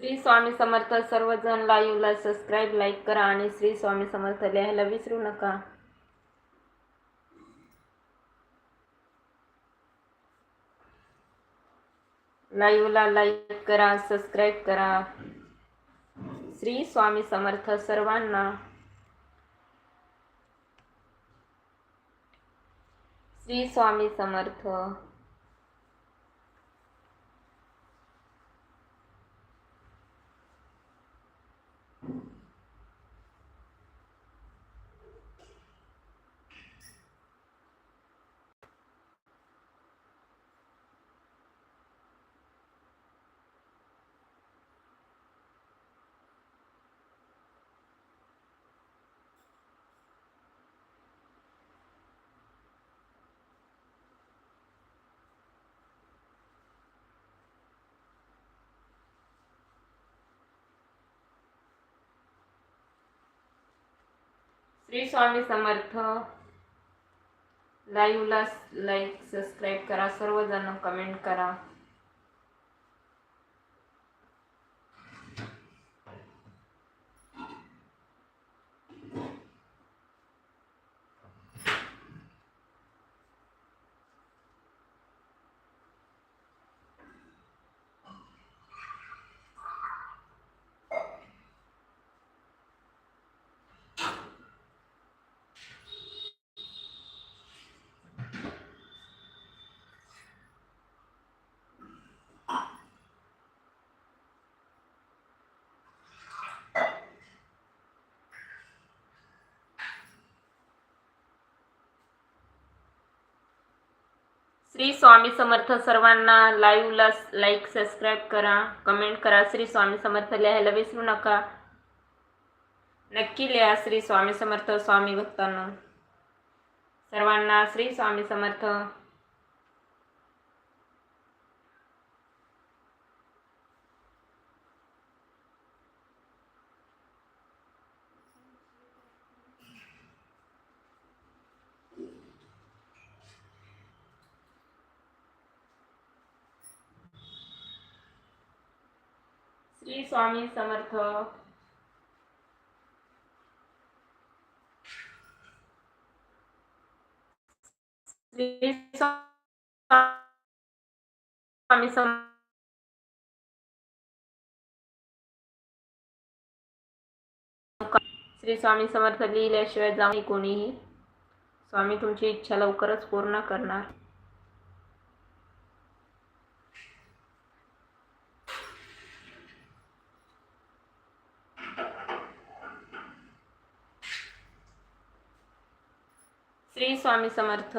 श्री स्वामी समर्थ सर्वजण लाईव्हला subscribe like करा आणि श्री स्वामी समर्थ लिहायला विसरू नका. लाईव्हला लाईक करा सबस्क्राईब करा. श्री स्वामी समर्थ सर्वांना. श्री स्वामी समर्थ. श्री स्वामी समर्थ. लाईव्हला लाईक सबस्क्राईब करा. सर्वजण कमेंट करा. श्री स्वामी समर्थ सर्वांना लाईव्हला लाईक सबस्क्राईब करा. कमेंट करा. श्री स्वामी समर्थ लिहायला विसरू नका. नक्की लिहा श्री स्वामी समर्थ स्वामी भक्तांना. सर्वांना श्री स्वामी समर्थ. श्री स्वामी समर्थ. श्री स्वामी समर्थ. श्री स्वामी समर्थ लिहिल्याशिवाय जाऊ कोणीही. स्वामी तुमची इच्छा लवकरच पूर्ण करणार. श्री स्वामी समर्थ.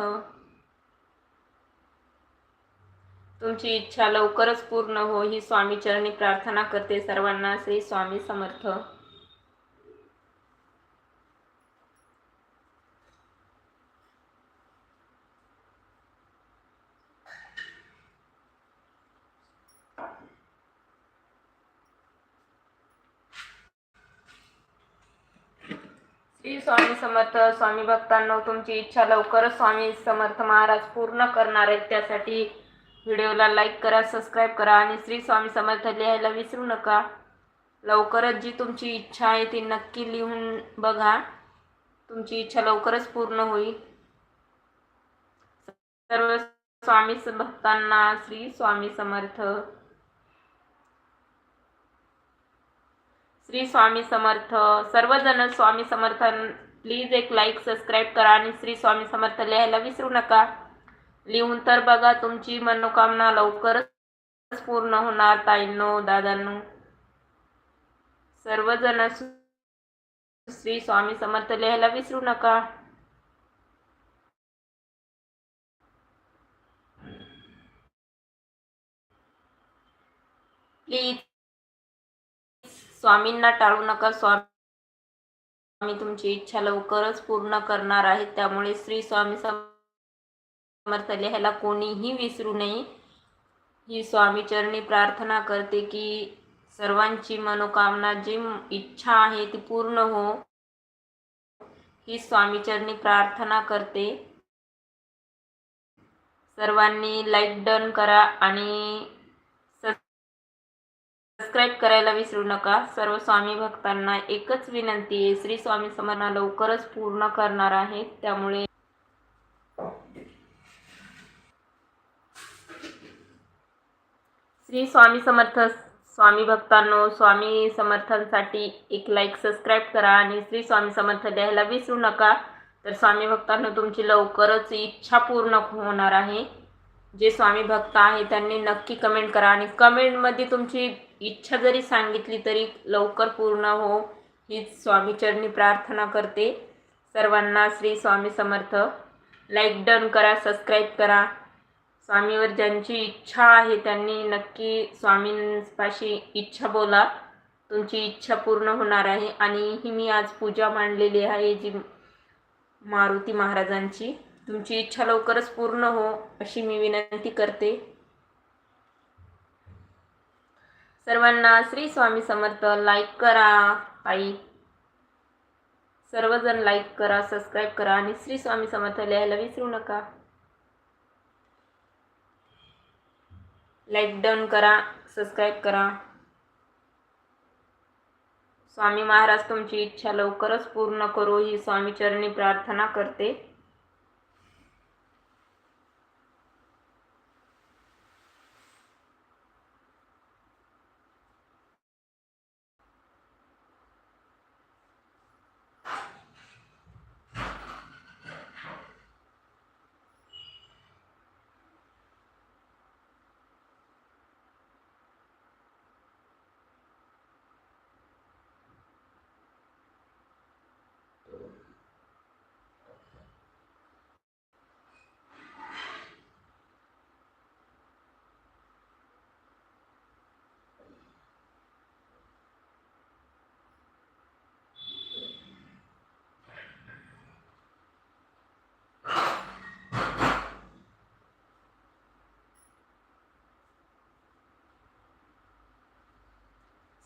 तुमची इच्छा लवकरच पूर्ण हो ही स्वामी चरणी प्रार्थना करते सर्वांना. श्री स्वामी समर्थ श्री स्वामी समर्थ स्वामी भक्तांनो तुमची इच्छा लवकरच स्वामी समर्थ महाराज पूर्ण करणार आहेत. त्यासाठी व्हिडिओला लाईक करा सबस्क्राईब करा आणि श्री स्वामी समर्थ लिहायला विसरू नका. लवकरच जी तुमची इच्छा आहे ती नक्की लिहून बघा. तुमची इच्छा लवकरच पूर्ण होईल. सर्व स्वामी भक्तांना श्री स्वामी समर्थ. श्री स्वामी समर्थ. सर्वजण स्वामी समर्थन प्लीज एक लाईक सबस्क्राईब करा आणि श्री स्वामी समर्थ लिहायला विसरू नका. लिहून तर बघा तुमची मनोकामना लवकरच पूर्ण होणार ताईंनो दादांनो. सर्वजण श्री स्वामी समर्थ लिहायला विसरू नका. प्लीज स्वामींना टाळू नका स्वामी तुमची इच्छा लवकरच पूर्ण करणार आहेत त्यामुळे श्री स्वामी समर्थ लिहायला कोणीही विसरू नये. ही स्वामी चरणी प्रार्थना करते की सर्वांची मनोकामना जी इच्छा आहे ती पूर्ण हो. ही स्वामी चरणी प्रार्थना करते. सर्वांनी लाईक डन करा आणि सबस्क्राईब करायला विसरू नका. सर्व स्वामी भक्तांना एकच विनंती आहे श्री स्वामी समर्थ लवकरच पूर्ण करणार आहे त्यामुळे श्री स्वामी समर्थ स्वामी भक्तांनो स्वामी समर्थांसाठी एक लाईक सबस्क्राईब करा आणि श्री स्वामी समर्थ द्यायला विसरू नका. तर स्वामी भक्तांनो तुमची लवकरच इच्छा पूर्ण होणार आहे. जे स्वामी भक्त आहे त्यांनी नक्की कमेंट करा आणि कमेंटमध्ये तुमची इच्छा जरी सांगितली तरी लवकर पूर्ण हो. हीच स्वामीचरणी प्रार्थना करते. सर्वांना श्री स्वामी समर्थ. लाईक डन करा सबस्क्राईब करा. स्वामीवर ज्यांची इच्छा आहे त्यांनी नक्की स्वामींपाशी इच्छा बोला. तुमची इच्छा पूर्ण होणार आहे. आणि ही मी आज पूजा मांडलेली आहे जी मारुती महाराजांची. तुमची इच्छा लवकरच पूर्ण हो अशी मी विनंती करते. सर्वांना श्री स्वामी समर्थ लाईक करा आई सर्वजण लाईक करा सबस्क्राईब करा आणि श्री स्वामी समर्थ लिहायला विसरू नका. लाईक डाऊन करा सबस्क्राईब करा. स्वामी महाराज तुमची इच्छा लवकरच पूर्ण करू ही स्वामीचरणी प्रार्थना करते.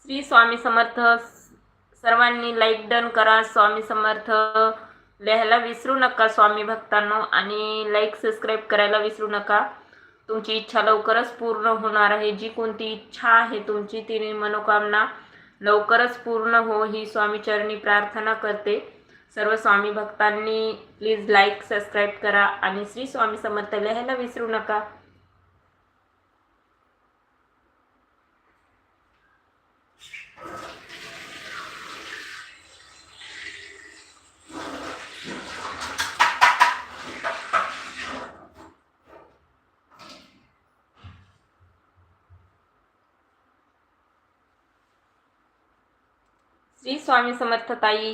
श्री स्वामी समर्थ सर्वांनी लाईक डन करा. स्वामी समर्थ लिहायला विसरू नका स्वामी भक्तांनो आणि लाईक सबस्क्राईब करायला विसरू नका. तुमची इच्छा लवकरच पूर्ण होणार आहे. जी कोणती इच्छा आहे तुमची तिने मनोकामना लवकरच पूर्ण हो ही स्वामीचरणी प्रार्थना करते. सर्व स्वामी भक्तांनी प्लीज लाईक सबस्क्राईब करा आणि श्री स्वामी समर्थ लिहायला विसरू नका. श्री स्वामी समर्थ ताई.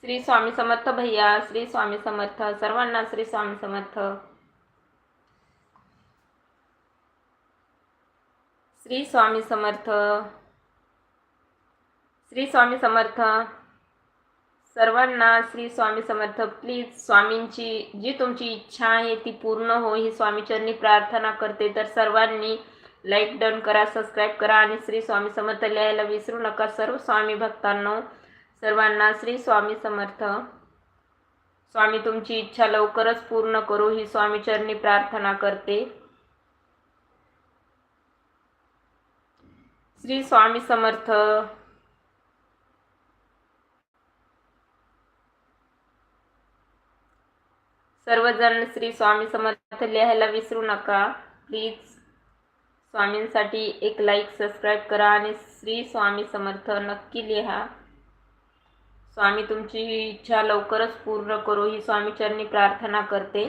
श्री स्वामी समर्थ भैया, श्री स्वामी समर्थ सर्वांना श्री स्वामी समर्थ. श्री स्वामी समर्थ. श्री स्वामी समर्थ. सर्वांना श्री स्वामी समर्थ. प्लीज़ स्वामींची, जी तुमची इच्छा आहे ती पूर्ण हो, ही स्वामीचरणी प्रार्थना करते. तर सर्वांनी लाईक डन करा सबस्क्राईब करा आणि श्री स्वामी समर्थ लिहायला विसरू नका. सर्व स्वामी भक्तांनो सर्वांना श्री स्वामी समर्थ. स्वामी तुमची इच्छा लवकरच पूर्ण करू. ही स्वामीचरणी प्रार्थना करते. श्री स्वामी समर्थ. सर्वजण श्री स्वामी समर्थ लिहायला विसरू नका. प्लीज स्वामींसाठी एक लाईक सबस्क्राईब करा श्री स्वामी समर्थ नक्की लिहा. स्वामी, तुमची इच्छा लवकरच पूर्ण करू. ही स्वामीचरणी प्रार्थना करते.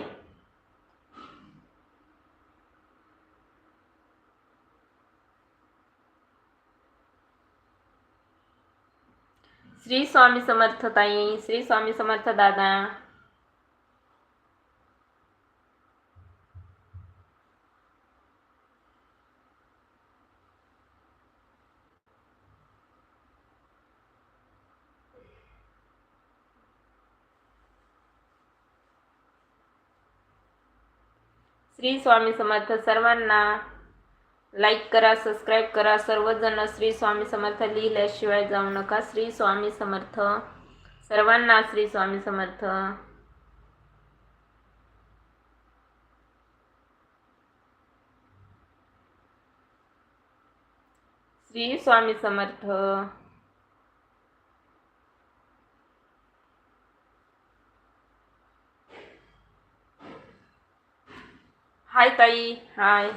श्री स्वामी समर्थ ताई, श्री स्वामी समर्थ दादा. श्री स्वामी समर्थ सर्वांना लाईक करा सबस्क्राईब करा. सर्वजण श्री स्वामी समर्थ लिहिल्याशिवाय जाऊ नका. श्री स्वामी समर्थ. सर्वांना श्री स्वामी समर्थ. श्री स्वामी समर्थ. हाय ताई हाय.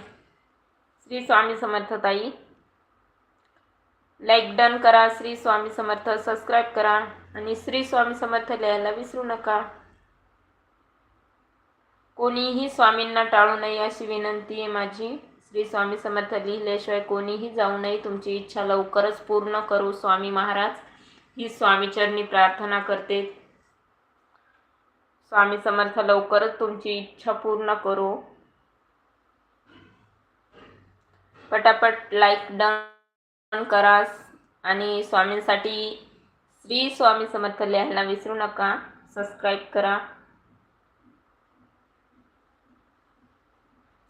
श्री स्वामी समर्थ ताई. लाईक डन करा श्री स्वामी समर्थ. सबस्क्राईब करा आणि श्री स्वामी समर्थ लिहायला विसरू नका. कोणीही स्वामींना टाळू नये अशी विनंती आहे माझी. श्री स्वामी समर्थ लिहिल्याशिवाय कोणीही जाऊ नये. तुमची इच्छा लवकरच पूर्ण करू स्वामी महाराज. ही स्वामीचरणी प्रार्थना करते. स्वामी समर्थ लवकरच तुमची इच्छा पूर्ण करू. पटापट लाईक डन करा. आणि स्वामींसाठी श्री स्वामी समर्थ लिहायला विसरू नका. सबस्क्राईब करा.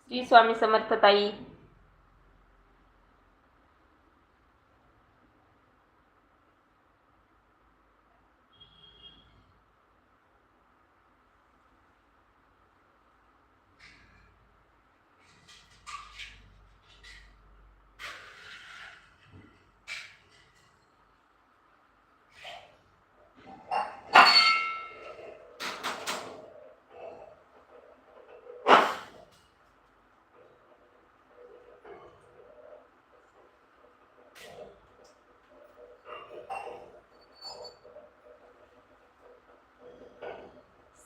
श्री स्वामी समर्थ ताई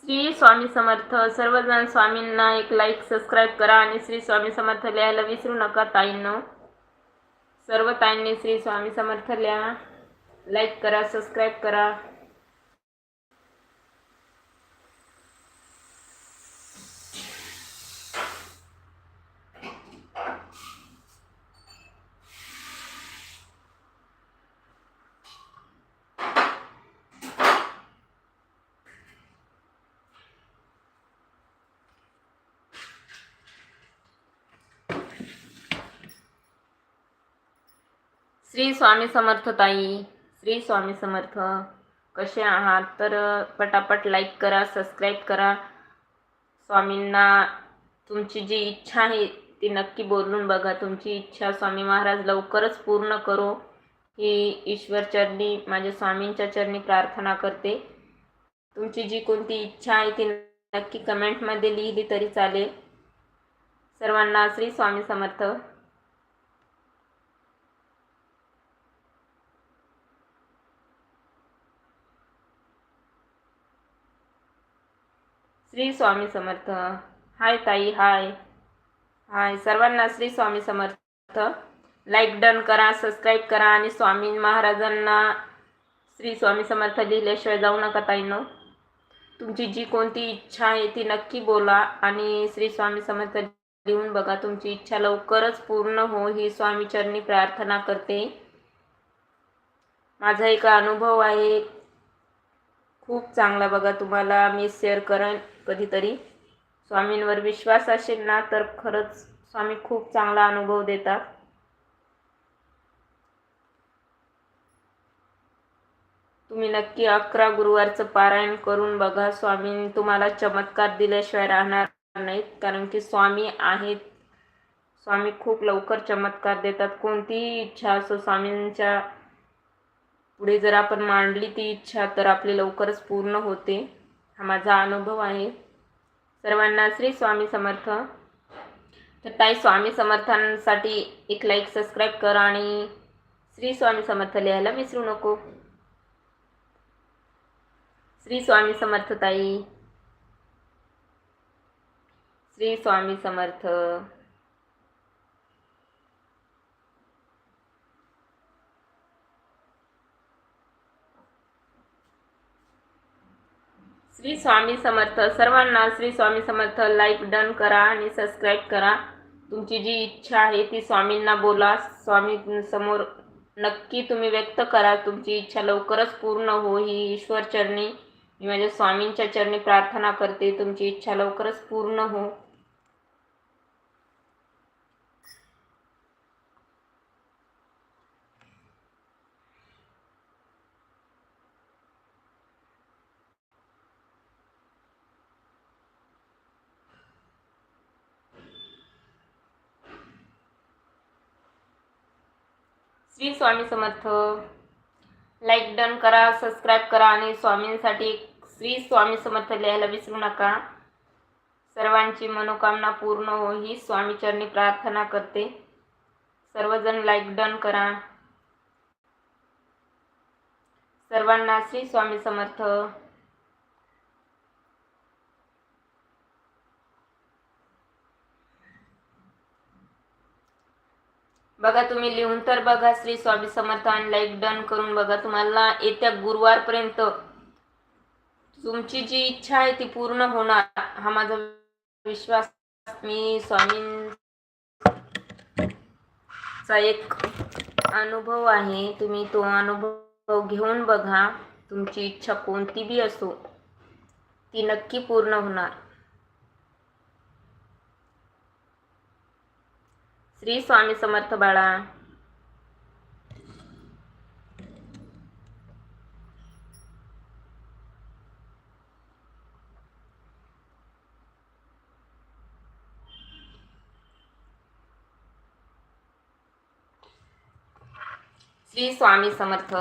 श्री स्वामी समर्थ. सर्वजण स्वामींना एक लाईक सबस्क्राईब करा आणि श्री स्वामी समर्थ लिहायला विसरू नका ताईंनो. सर्व ताईंनी श्री स्वामी समर्थ लिहा. लाईक करा सबस्क्राईब करा. श्री स्वामी समर्थ ताई. श्री स्वामी समर्थ. कसे आहात? तर पटापट लाईक करा सबस्क्राईब करा. स्वामींना तुमची जी इच्छा आहे ती नक्की बोलून बघा. तुमची इच्छा स्वामी महाराज लवकरच पूर्ण करो. ही ईश्वर चरणी माझ्या स्वामींच्या चरणी प्रार्थना करते. तुमची जी कोणती इच्छा आहे ती नक्की कमेंटमध्ये लिहिली तरी चालेल. सर्वांना श्री स्वामी समर्थ. श्री स्वामी समर्थ. हाय ताई हाय. हाय सर्वांना श्री स्वामी समर्थ. लाईक डन करा सबस्क्राईब करा आणि स्वामी महाराजांना श्री स्वामी समर्थ लिहिल्याशिवाय जाऊ नका ताईनो. तुमची जी कोणती इच्छा आहे ती नक्की बोला आणि श्री स्वामी समर्थ लिहून बघा. तुमची इच्छा लवकरच पूर्ण हो ही स्वामीचरणी प्रार्थना करते. माझा एक अनुभव आहे. खूप चांगला बघा तुम्हाला मी शेअर करेन. कधीतरी. स्वामींवर विश्वास असेल ना तर खरंच स्वामी खूप चांगला अनुभव देतात. तुम्ही नक्की अकरा गुरुवारचं पारायण करून बघा. स्वामी तुम्हाला चमत्कार दिल्याशिवाय राहणार नाहीत कारण की स्वामी आहेत. स्वामी खूप लवकर चमत्कार देतात. कोणतीही इच्छा असो स्वामींच्या पुढे जर आपण मांडली ती इच्छा तर आपली लवकरच पूर्ण होते. हा माझा अनुभव आहे. सर्वांना श्री स्वामी समर्थ. तर ताई स्वामी समर्थांसाठी एक लाईक सबस्क्राईब कर आणि श्री स्वामी समर्थ लिहायला विसरू नको. श्री स्वामी समर्थ ताई. श्री स्वामी समर्थ. श्री स्वामी समर्थ. सर्वांना श्री स्वामी समर्थ. लाईक डन करा आणि सबस्क्राईब करा. तुमची जी इच्छा आहे ती स्वामींना बोला. स्वामी समोर नक्की तुम्ही व्यक्त करा. तुमची इच्छा लवकरच पूर्ण हो. ही ईश्वर चरणी. मी माझ्या स्वामींच्या चरणी प्रार्थना करते. तुमची इच्छा लवकरच पूर्ण हो. श्री स्वामी समर्थ. लाईक डन करा सबस्क्राईब करा आणि स्वामींसाठी श्री स्वामी समर्थ लिहायला विसरू नका. सर्वांची मनोकामना पूर्ण हो ही स्वामीचरणी प्रार्थना करते. सर्वजण लाईक डन करा. सर्वांना श्री स्वामी समर्थ. बघा तुम्ही लिहून तर बघा श्री स्वामी समर्थ आणि लाईक डन करून बघा तुम्हाला येत्या गुरुवारपर्यंत तुमची जी इच्छा आहे ती पूर्ण होणार. हा माझा विश्वास. मी स्वामींचा एक अनुभव आहे. तुम्ही तो अनुभव घेऊन बघा. तुमची इच्छा कोणती बी असो ती नक्की पूर्ण होणार. श्री स्वामी समर्थ बाळा. श्री स्वामी समर्थ.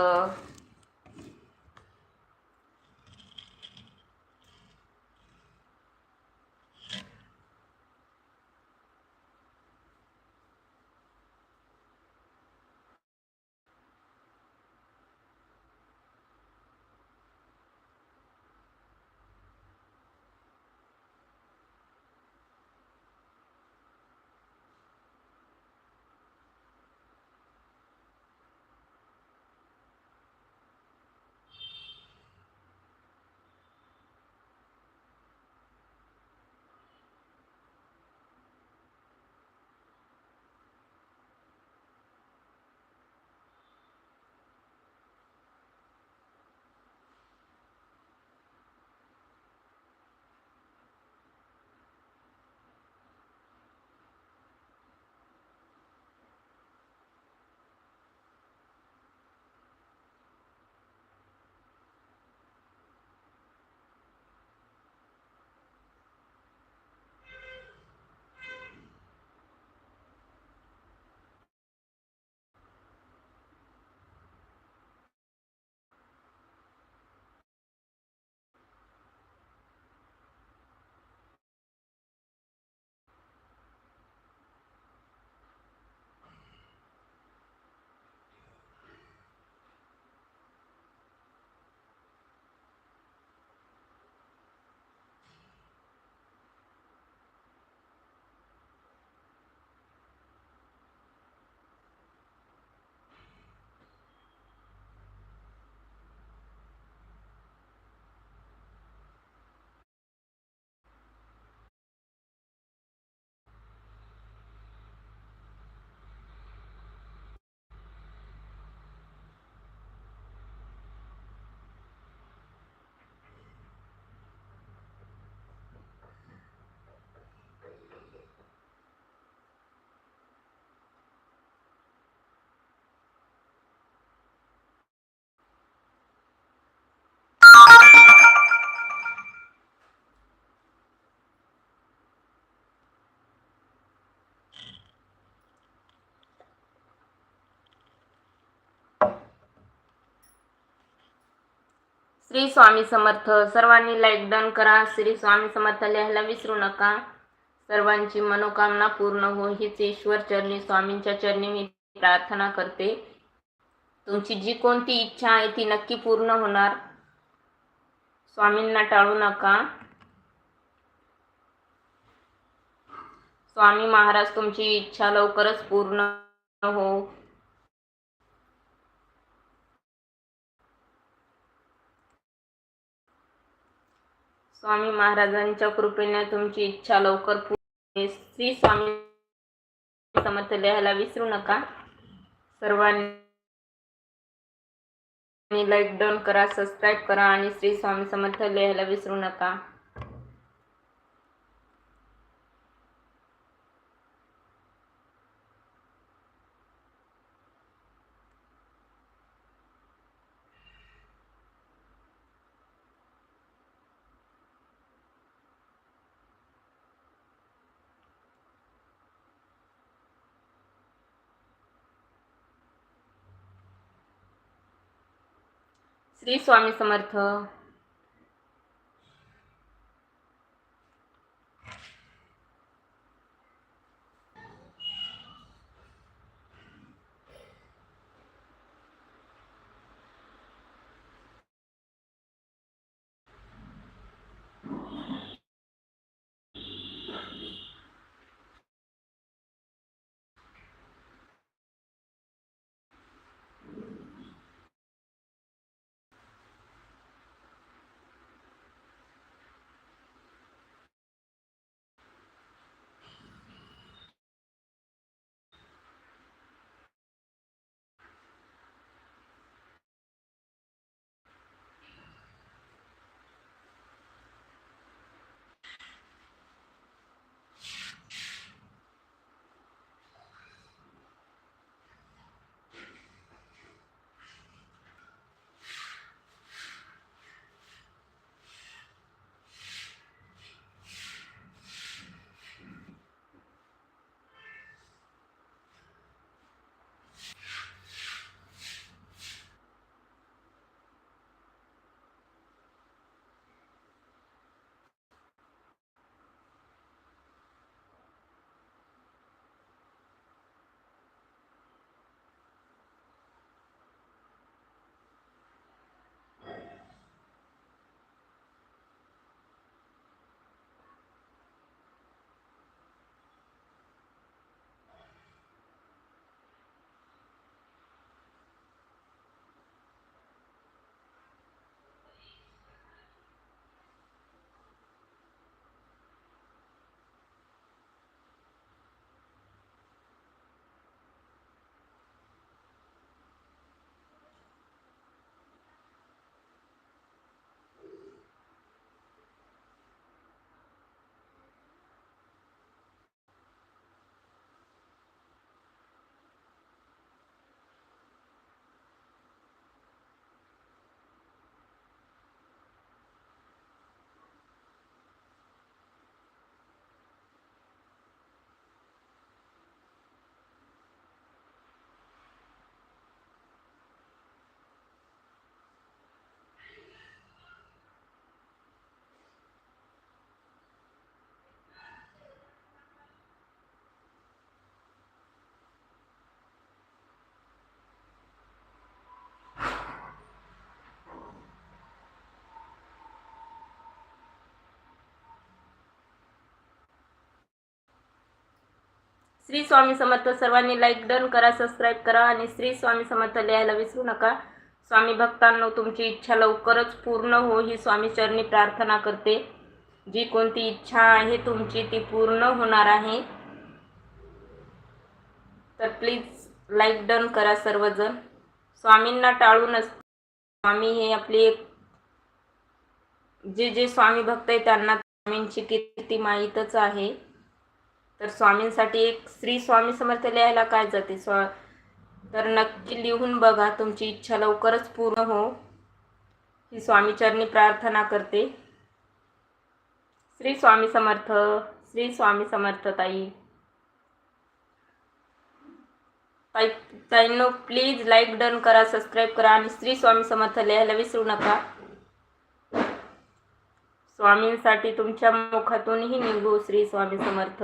श्री स्वामी समर्थ. सर्वांनी लाईक डन करा. श्री स्वामी समर्थ लिहायला विसरू नका. सर्वांची मनोकामना पूर्ण हो हीच ईश्वर चरणी स्वामींच्या चरणी मी प्रार्थना करते. तुमची जी कोणती इच्छा आहे ती नक्की पूर्ण होणार. स्वामींना टाळू नका. स्वामी महाराज तुमची इच्छा लवकरच पूर्ण हो स्वामी महाराजांच्या कृपेने तुमची इच्छा लवकर पूर्ण श्री स्वामी समर्थ लिहायला विसरू नका. सर्वांनी लाईक डाऊन करा सबस्क्राईब करा आणि श्री स्वामी समर्थ लिहायला विसरू नका. श्री स्वामी समर्थ. श्री स्वामी समर्थ सर्वांनी लाईक डन करा सबस्क्राईब करा आणि श्री स्वामी समर्थ लिहायला विसरू नका. स्वामी भक्तांनो तुमची इच्छा लवकरच पूर्ण हो ही स्वामी चरणी प्रार्थना करते. जी कोणती इच्छा आहे तुमची ती पूर्ण होणार आहे. तर प्लीज लाईक डन करा सर्वजण. स्वामींना टाळूनच स्वामी हे आपली एक जे जे स्वामी भक्त आहे त्यांना स्वामींची कीर्ती माहीतच आहे. तर स्वामींसाठी एक श्री स्वामी समर्थ लिहायला काय जाते? स्वा तर नक्की लिहून बघा तुमची इच्छा लवकरच पूर्ण हो. ही स्वामीचरणी प्रार्थना करते. श्री स्वामी समर्थ श्री स्वामी समर्थ ताई. ताई ताईंनो प्लीज लाईक डन करा सबस्क्राईब करा आणि श्री स्वामी समर्थ लिहायला विसरू नका. स्वामींसाठी तुमच्या मुखातूनही निघू श्री स्वामी समर्थ.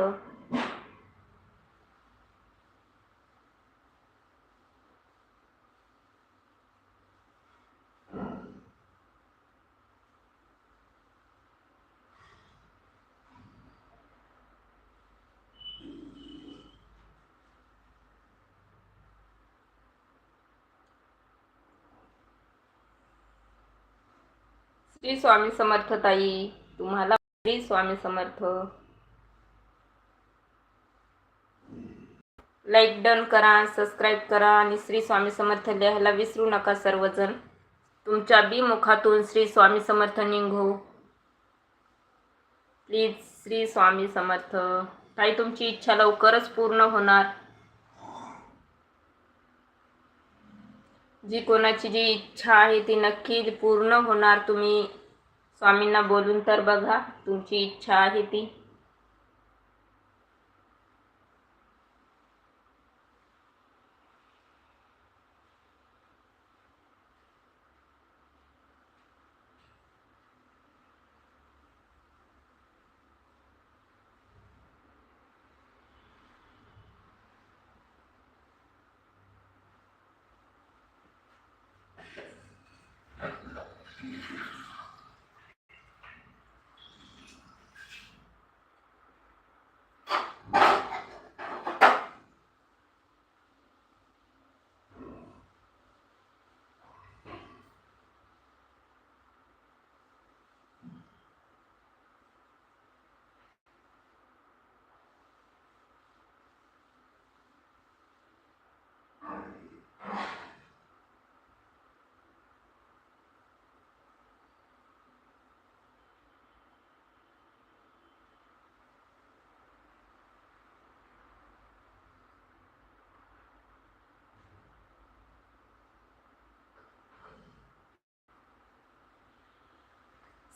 श्री स्वामी समर्थ ताई तुम्हाला श्री स्वामी समर्थ. लाईक डन करा सबस्क्राईब करा आणि श्री स्वामी समर्थ लिहायला विसरू नका सर्वजण. तुमच्या बीमुखातून श्री स्वामी समर्थ निघो. प्लीज श्री स्वामी समर्थ. ताई तुमची इच्छा लवकरच पूर्ण होणार. जी कोणाची जी इच्छा आहे ती नक्की पूर्ण होणार तुम्ही स्वामींना बोलून तर बघा तुमची इच्छा आहे ती.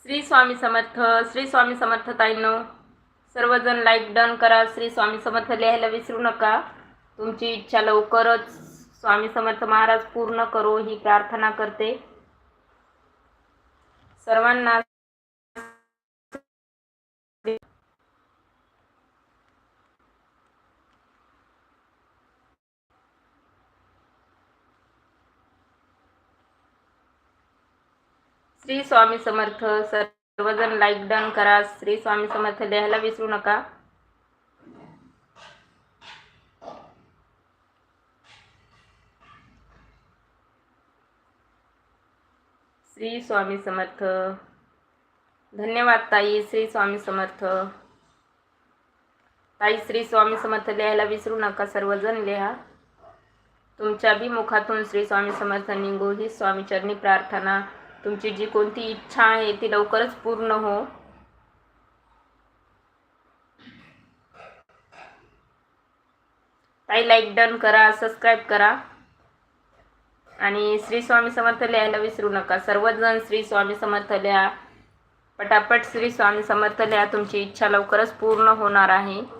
श्री स्वामी समर्थ श्री स्वामी समर्थ ताईंनो सर्वजण लाईक डन करा श्री स्वामी समर्थ लिहायला विसरू नका. तुमची इच्छा लवकरच स्वामी समर्थ महाराज पूर्ण करो ही प्रार्थना करते. सर्वांना श्री स्वामी समर्थ सर्वजण लाईक डन करा. श्री स्वामी समर्थ लिहायला विसरू नका. श्री स्वामी समर्थ. धन्यवाद ताई श्री स्वामी समर्थ. ताई श्री स्वामी समर्थ लिहायला विसरू नका. सर्वजण लिहा. तुमच्या बी मुखातून श्री स्वामी समर्थ निघू. ही स्वामीचरणी प्रार्थना. तुमची जी कोणती इच्छा आहे ती लवकरच पूर्ण हो. ताई लाईक डन करा सबस्क्राईब करा. आणि श्री स्वामी समर्थ लिहायला विसरू नका. सर्वजण श्री स्वामी समर्थ लिहा. पटापट श्री स्वामी समर्थ लिहा. तुमची इच्छा लवकरच पूर्ण होणार आहे.